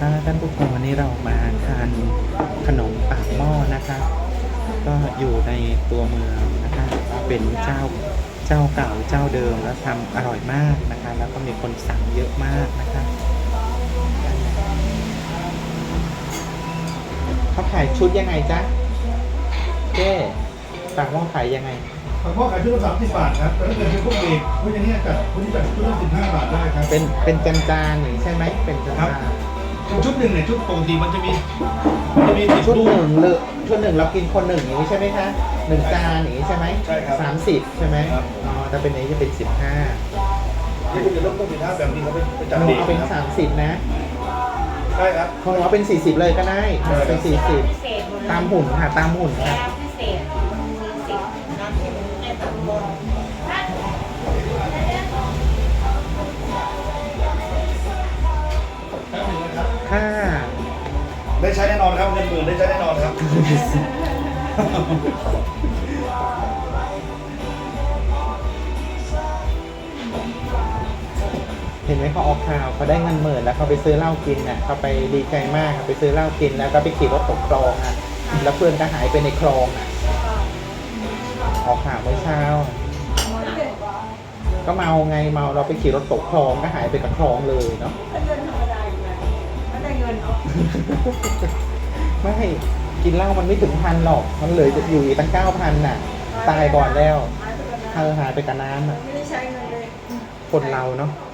ถ้าท่านผู้ชมวันนี้เรามาทานขนมปากหม้อนะคะ ก็อยู่ในตัวเมืองนะคะเป็นเจ้าเจ้าเก่าเจ้าเดิมแล้วทำอร่อยมากนะคะ แล้วก็มีคนสั่งเยอะมากนะคะเขาขายชุดยังไงจ๊ะเจ๊ปากหม้อขายยังไงผักพ่อขายชุดละสามสิบบาทครับแต่ถ้าเกิดเป็นพวกเอกพวกอย่างเงี้ยจัดพวกนี้จัดชุดละสิบห้าบาทได้ครับเป็นเป็นจานจานๆอย่างนี้ใช่ไหมเป็นจานครับจานเป็น ชุดหนึ่งเนี่ยชุดปกติมันจะมีมันจะมีติดชุดตู้ หนึ่งเลยชุดหนึ่งเรากินคนหนึ่งอย่างนี้ใช่ไหมคะหนึ่งจานอย่างนี้ใช่ไหมใช่ครับสามสิบใช่ไหมครับ อ๋อถ้าเป็นอย่างนี้จะเป็นสิบห้าที่คุณจะเริ่มต้นสินค้าแบบนี้เขาไปไปจัดหนูเองเอาเป็นครับสามสิบนะใช่ครับ ของเราเป็นสี่สิบเลยก็ได้เป็นสี่สิบพิเศษหมดเลยตามหุ่นค่ะตามหุ่นแอค่ะร์พิเศษสี่สิบน้ำจิ้มในตำบล ได้ใช้แน่นอนครับเงินหมื่นได้ใช้แน่นอนครับ เห็นไหมเขาออกข่าวเขาได้เงินหมื่นแล้วเขาไปซื้อเหล้ากินน่ะเขาไปดีใจมากไปซื้อเหล้ากินแล้วก็ไปขี่รถตกคลองอะแล้วเพื่อนก็หายไปในคลองอะออกข่าวเมื่อเช้า ก็เมาไงเมาเราไปขี่รถตกคลองก็หายไปกับคลองเลยเนาะ ได้เงินเอาไม่กินเหล้ามันไม่ถึงพันหรอก มันเหลืออยู่อีกตั้งเก้าพันน่ะ ตายก่อนแล้วหายไปกับเธอหายไปกับน้ำอะ ไม่ได้ใช้เงินเลย คนเราเนาะใ